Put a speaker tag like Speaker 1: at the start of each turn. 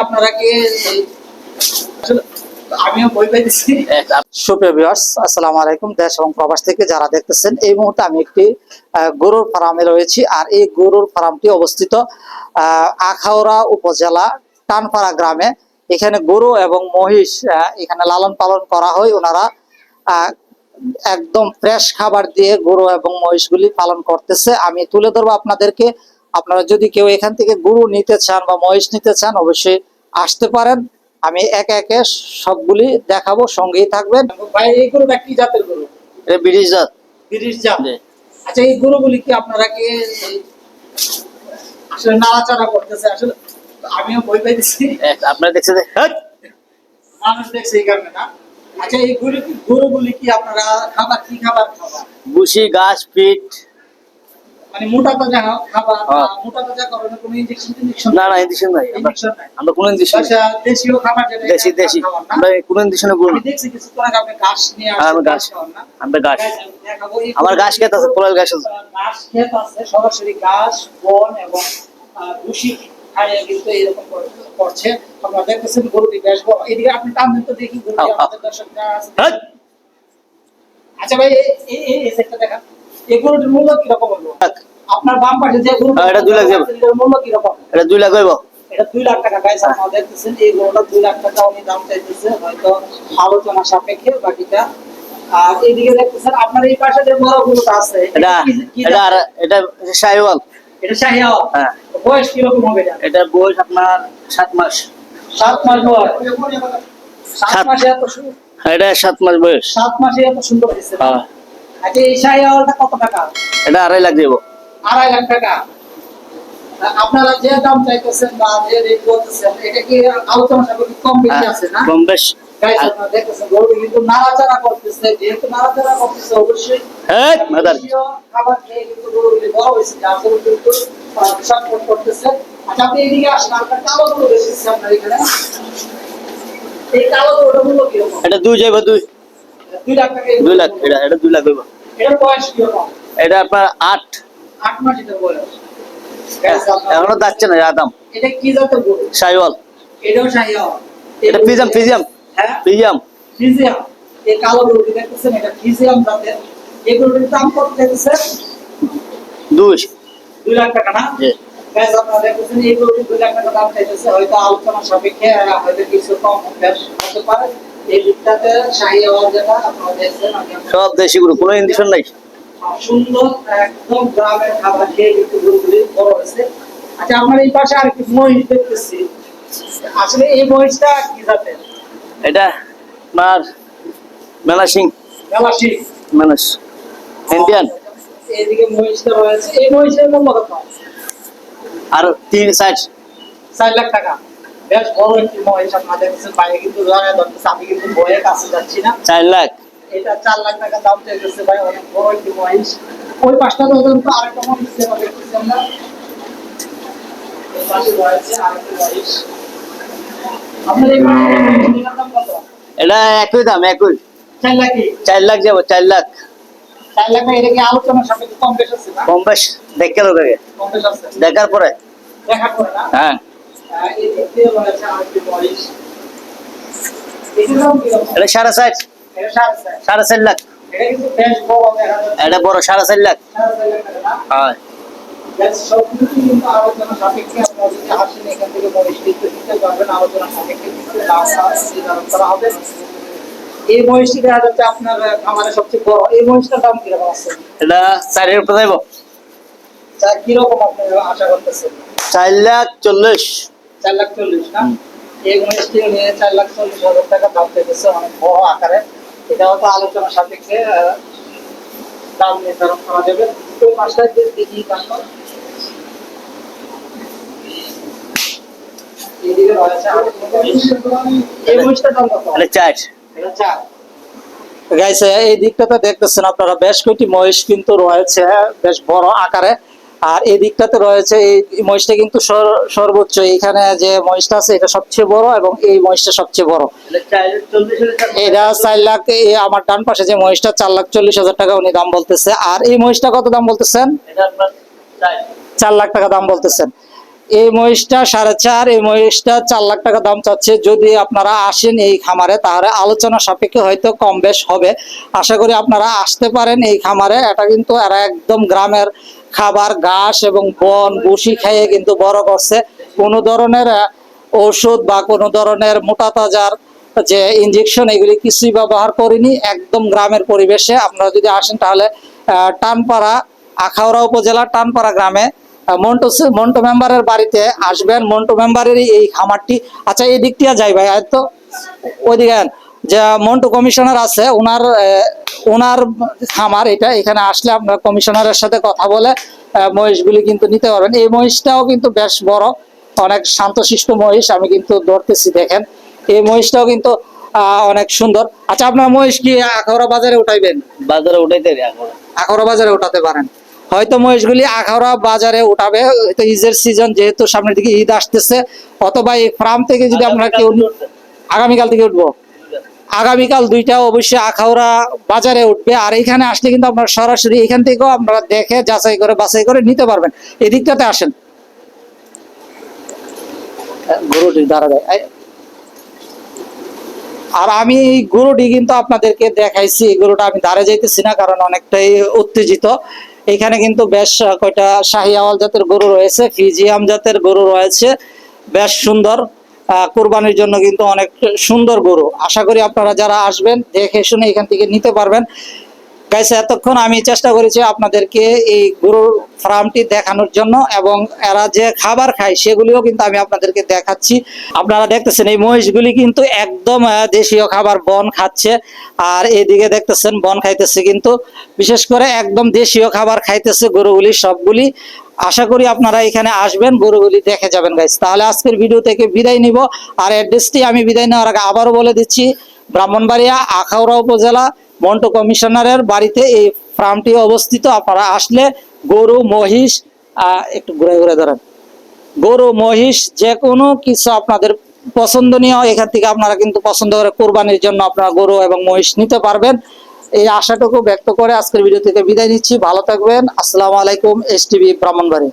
Speaker 1: আপনারা আলাইকুম। দেশ এবং প্রবাস থেকে যারা দেখতেছেন, এই মুহূর্তে আমি একটি গরুর ফার্মে রয়েছি আর এই গরুর ফার্মটি অবস্থিত উপজেলা টানপাড়া গ্রামে। এখানে গরু এবং মহিষ এখানে লালন পালন করা হয়। ওনারা একদম ফ্রেশ খাবার দিয়ে গরু এবং মহিষগুলি পালন করতেছে। আমি তুলে ধরবো আপনাদেরকে আপনারা যদি কেউ এখান থেকে গরু নিতে চান বা মহিষ নিতে চান অবশ্যই আসতে পারেন। আমি একে একে সবগুলি দেখাবো সঙ্গেই থাকবেন। ভাই এই গরুটা কি জাতের গরু?
Speaker 2: এটা ব্রিটিশ জাত।
Speaker 1: তিরিশ জাত? আচ্ছা এই গরুগুলি কি আপনারা কি আসলে নাড়াচাড়া করতেছে? আসলে আমিও বই পাইতেছি।
Speaker 2: আপনারা দেখছেন যে-
Speaker 1: মানুষ দেখছে এই কারণে না? আচ্ছা এই গরু গরুগুলি কি আপনারা খাবার কি খাবার খাবার
Speaker 2: বুসি গাছ পিট না না ইঞ্জেকশন নাই। আমরা- কোন ইঞ্জেকশন দেশি দেশি। কোন ইঞ্জেকশনে
Speaker 1: ঘাস
Speaker 2: হ্যাঁ? আমরা খেতে আছে পোলাল
Speaker 1: ঘাস আছে। সরাসরি ঘাস বন এবং আহ, ভুসি খাইয়ে কিন্তু এরকম করছে। আপনারা দেখতেছেন গরুটি বেশ বড়। এদিকে আপনি টানবেন তো দেখি গরুটি
Speaker 2: আও, আও।
Speaker 1: আমাদের দর্শকরা আচ্ছা ভাই এই- এই এই এই গরুটির মূল্য হলো? আপনার বাম পাশে যে গরু
Speaker 2: হ্যাঁ, এটা দুই লাখ যাবে।
Speaker 1: এটার মূল্য কীরকম
Speaker 2: এটা দুই লাখ হইব।
Speaker 1: এটা দুই লাখ টাকা গাইস আপনারা দেখতেছেন এই গরুটা দুই লাখ টাকা উনি দাম চাইতেছে হয়তো আলোচনা সাপেক্ষে বাকিটা। আর এইদিকে দেখতেছেন আপনার এই পাশে যে বড় গরুটা আছে
Speaker 2: এটা
Speaker 1: কি- কি
Speaker 2: এটা এটা শাহিওয়াল।
Speaker 1: এটা শাহিয়াল
Speaker 2: হ্যাঁ।
Speaker 1: বয়স কীরকম হবে এটা?
Speaker 2: এটা বয়স আপনার সাত মাস।
Speaker 1: সাত মাস বয়স। সাত
Speaker 2: সাত।
Speaker 1: মাসে এত সু-
Speaker 2: এটা সাত মাস বয়স।
Speaker 1: সাত মাসে এত সুন্দর হয়েছে?
Speaker 2: হ্যাঁ।
Speaker 1: আচ্ছা এই কত টাকা?
Speaker 2: এটা আড়াই লাখ দেবো।
Speaker 1: আড়াই লাখ টাকা। আপনারা যে দাম চাইতেছেন বা যে রেট বলতেছেন এটা কি আলোচনা সাপেক্ষে কম বেশি আছে না?
Speaker 2: বেশ। এটা দুই যাইব দুই।
Speaker 1: দুই লাখ
Speaker 2: দুই লাখ এটা এটা দুই লাখ হইব। এটা আপনার আট।
Speaker 1: আট মাস বয়স।
Speaker 2: এখনও যাচ্ছে না আদাম
Speaker 1: এটা কি জাতের গরু?
Speaker 2: শাহিওয়াল
Speaker 1: এটাও শাহিয়াল
Speaker 2: এটা ফিজিয়াম
Speaker 1: হ্যাঁ? এই কালো গরুটি দেখতেছেন এটা ফিজিয়াম জাতের। এই গরুটির দাম কত দেখতেছেন?
Speaker 2: দুই।
Speaker 1: দুই লাখ টাকা না?
Speaker 2: জি।
Speaker 1: আপনারা দেখতেছেন এই দুই লাখ টাকা দাম চাইতেছে। হয়তো আলোচনা সাপেক্ষে হয়তো কিছু কম হতে পারে।
Speaker 2: সব দেশি গরু কোনো ইঞ্জেকশন নাই?
Speaker 1: আর সুন্দর একদম গ্রামের খাবার খেয়ে কিন্তু গরুগুলি বড় হয়েছে। আচ্ছা আমার এই পাশে আরেকটি মহিষ দেখতেছি। আসলে এই মহিষটা কি জাতের?
Speaker 2: এটা আপনার মেলা সিং।
Speaker 1: মেলাসি
Speaker 2: মেলাস। ইন্ডিয়ান।
Speaker 1: এইদিকে মহিষটা রয়েছে। এই মহিষের মূল্য কত?
Speaker 2: আর তিন সাইড
Speaker 1: চার লাখ টাকা। বেশ বড় একটি মহিষ আপনাদের বাইরে কিন্তু জড়ায় ধরতেছে আমি কিন্তু কাছে যাচ্ছি না।
Speaker 2: চার লাখ।
Speaker 1: এটা চার লাখ টাকা দাম চাইতেছে ভাই অনেক বড় একটি মহিষ ওই পাঁচটা তো তো আরেকটা মহিষ যেটা দেখতেছি আমরা। এই পাশে রয়েছে আরেকটি মহিষ আপনার এই মহিষটার দাম কত?
Speaker 2: এটা একই দাম একই।
Speaker 1: চার লাখই
Speaker 2: চার লাখ যাব চার লাখ।
Speaker 1: চার লাখ এটা কি আলোচনার কম বেশ আছে
Speaker 2: কম দেখে দেখার পরে।
Speaker 1: দেখার পরে
Speaker 2: হ্যাঁ।
Speaker 1: এই
Speaker 2: এটা সাড়ে
Speaker 1: সাড়ে চার
Speaker 2: লাখ।
Speaker 1: এটা বড়
Speaker 2: সাড়ে চার লাখ। হয়।
Speaker 1: আপনারা এই মহিষটি দেখা যাচ্ছে সবচেয়ে বড়। এই মহিষটার দাম কীরকম আছে?
Speaker 2: এটা চারের উপরে যাইব।
Speaker 1: কীরকম আপনি আশা করতেছেন?
Speaker 2: চার লাখ চল্লিশ।
Speaker 1: চার লাখ চল্লিশ না? এই মহিষটি নিয়ে চার লাখ চল্লিশ হাজার টাকা দাম পেতেছে অনেক বড় আকারে। এটাও তো আলোচনা সাপেক্ষে দাম নির্ধারণ করা যাবে। তো রয়েছে এই দাম কত?
Speaker 2: এটা চার।
Speaker 1: গাইস এই দিকটাতে দেখতেছেন আপনারা বেশ কয়েকটি মহিষ কিন্তু রয়েছে বেশ বড় আকারে। আর এই দিকটাতে রয়েছে এই মহিষটা কিন্তু সর্বোচ্চ। এখানে যে মহিষটা আছে এটা সবচেয়ে বড় এবং এই মহিষটা সবচেয়ে বড়।
Speaker 2: এটা চার-
Speaker 1: লাখ আমার ডান পাশে যে মহিষটা চার লাখ চল্লিশ হাজার টাকা উনি দাম বলতেছে। আর এই মহিষটা কত দাম বলতেছেন?
Speaker 2: চার।
Speaker 1: চার লাখ টাকা দাম বলতেছেন। এই মহিষটা সাড়ে চার এই মহিষটা চার লাখ টাকা দাম চাচ্ছে। যদি আপনারা আসেন এই খামারে তাহলে আলোচনা সাপেক্ষে হয়তো কম বেশ হবে। আশা করি আপনারা আসতে পারেন এই খামারে। এটা কিন্তু এরা একদম গ্রামের খাবার, ঘাস এবং বন বুসি খেয়ে কিন্তু বড় করছে। কোনো ধরনের ওষুধ বা কোনো ধরনের মোটা তাজার যে ইঞ্জেকশন এগুলি কিছুই ব্যবহার করিনি। একদম গ্রামের পরিবেশে। আপনারা যদি আসেন তাহলে টানপাড়া, আখাউড়া উপজেলার টানপাড়া গ্রামে মন্টু মন্টু মেম্বারের বাড়িতে আসবেন। মন্টু মেম্বারেরই এই খামারটি। আচ্ছা এই দিক যাই ভাই তো। ওইদিকে। যে মন্টু কমিশনার আছে ওনার ওনার খামার এটা এখানে আসলে আপনার কমিশনারের সাথে কথা বলে মহিষগুলি কিন্তু নিতে পারবেন। এই মহিষটাও কিন্তু বেশ বড় অনেক শান্তশিষ্ট মহিষ আমি কিন্তু ধরতেছি দেখেন। এই মহিষটাও কিন্তু অনেক সুন্দর। আচ্ছা আপনার মহিষ কি আখাউড়া বাজারে উঠাইবেন?
Speaker 2: বাজারে উঠাইতে
Speaker 1: আখাউড়া। বাজারে উঠাতে পারেন। হয়তো মহিষগুলি আখাউড়া বাজারে উঠাবে হয়তো ঈদের সিজন যেহেতু সামনের দিকে ঈদ আসতেছে অথবা এই ফার্ম থেকে যদি আপনারা কেউ আগামীকাল থেকে উঠবো? আগামীকাল দুইটা অবশ্যই আখাউড়া বাজারে উঠবে। আর এখানে আসলে কিন্তু আপনারা সরাসরি এখান থেকেও আপনারা দেখে যাচাই করে বাছাই করে নিতে পারবেন। এদিকটাতে আসেন। গরুটি এই- আর আমি এই গরুটি কিন্তু আপনাদেরকে দেখাইছি। এই গরুটা আমি দাঁড়ে যাইতেছি না, কারণ অনেকটাই উত্তেজিত। এখানে কিন্তু বেশ কয়টা শাহি আওয়াল জাতের গরু রয়েছে, ফিজিয়াম জাতের গরু রয়েছে। বেশ সুন্দর। কোরবানির জন্য কিন্তু অনেক সুন্দর গরু। আশা করি আপনারা যারা আসবেন, দেখে শুনে এখান থেকে নিতে পারবেন। গাইস, এতক্ষণ আমি চেষ্টা করেছি আপনাদেরকে এই গরুর ফার্মটি দেখানোর জন্য এবং এরা যে খাবার খায় সেগুলিও কিন্তু আমি আপনাদেরকে দেখাচ্ছি। আপনারা দেখতেছেন এই মহিষগুলি কিন্তু একদম দেশীয় খাবার বন খাচ্ছে। আর এদিকে দেখতেছেন বন খাইতেছে কিন্তু, বিশেষ করে একদম দেশীয় খাবার খাইতেছে গরুগুলি সবগুলি। আশা করি আপনারা এখানে আসবেন, গরুগুলি দেখে যাবেন গাইস। তাহলে আজকের ভিডিও থেকে বিদায় নিব। আর অ্যাড্রেসটি আমি বিদায় নেওয়ার আগে আবারও বলে দিচ্ছি, ব্রাহ্মণবাড়িয়া, আখাউড়া উপজেলা মন্টু কমিশনারের বাড়িতে এই ফার্মটি অবস্থিত। আপনারা আসলে গরু, মহিষ একটু ঘুরে ঘুরে ধরেন। গরু, মহিষ যে কোনো কিছু আপনাদের পছন্দনীয়, এখান থেকে আপনারা কিন্তু পছন্দ করে কোরবানির জন্য আপনারা গরু এবং মহিষ নিতে পারবেন। এই আশাটুকু ব্যক্ত করে আজকের ভিডিও থেকে বিদায় নিচ্ছি। ভালো থাকবেন। আসসালামু আলাইকুম, এস টিভি ব্রাহ্মণবাড়ি।